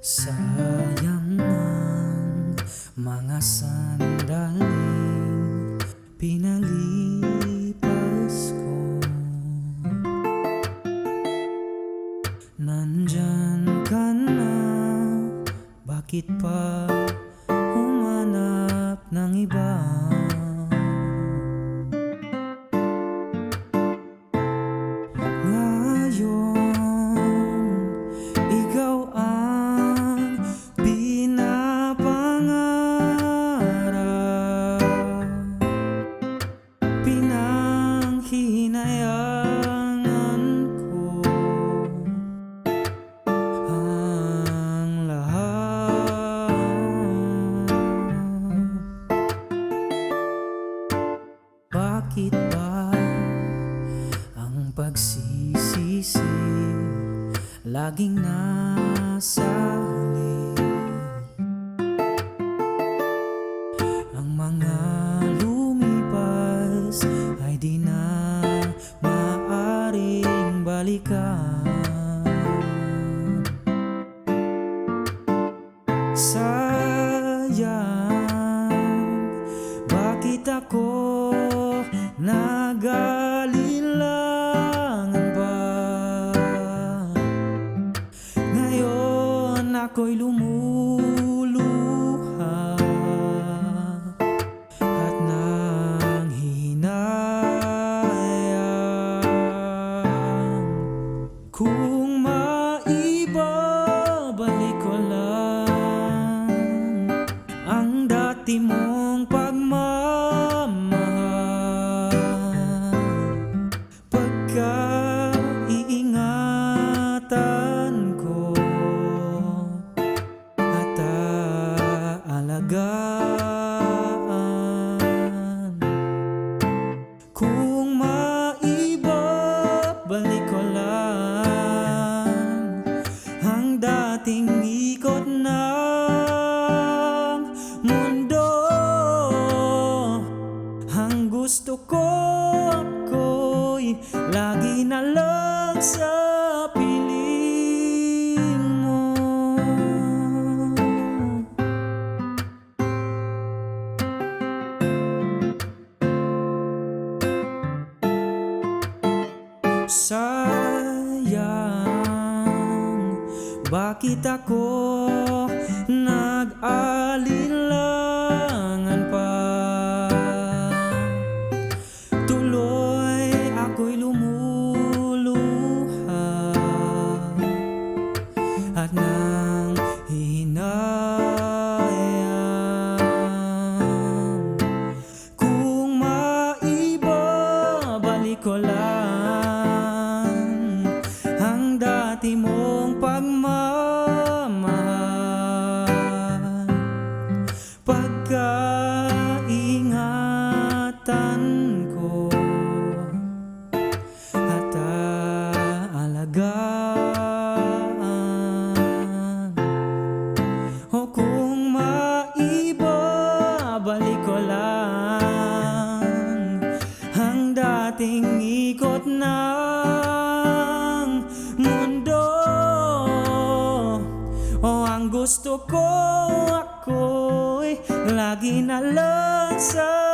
Sayang ang mga sandaling pinalipas ko Nandyan ka na, bakit pa humanap ng iba? Pinanghinayangan ko ang lahat. Bakit ba ang pagsisisi laging nasa balikan Sayang, bakit ako nag-alilangan ba? Ngayon ako'y lumuluha aalagaan Kung maibabalik Sayang, bakit ako nag-alilangan pa? Tuloy ako'y lumuluha At nang hinayang Kung maibabalik ko lang aalagaan O kung maibabalik ko lang. Ang dating ikot ng mundo. O ang gusto ko ako'y lagi na lang sa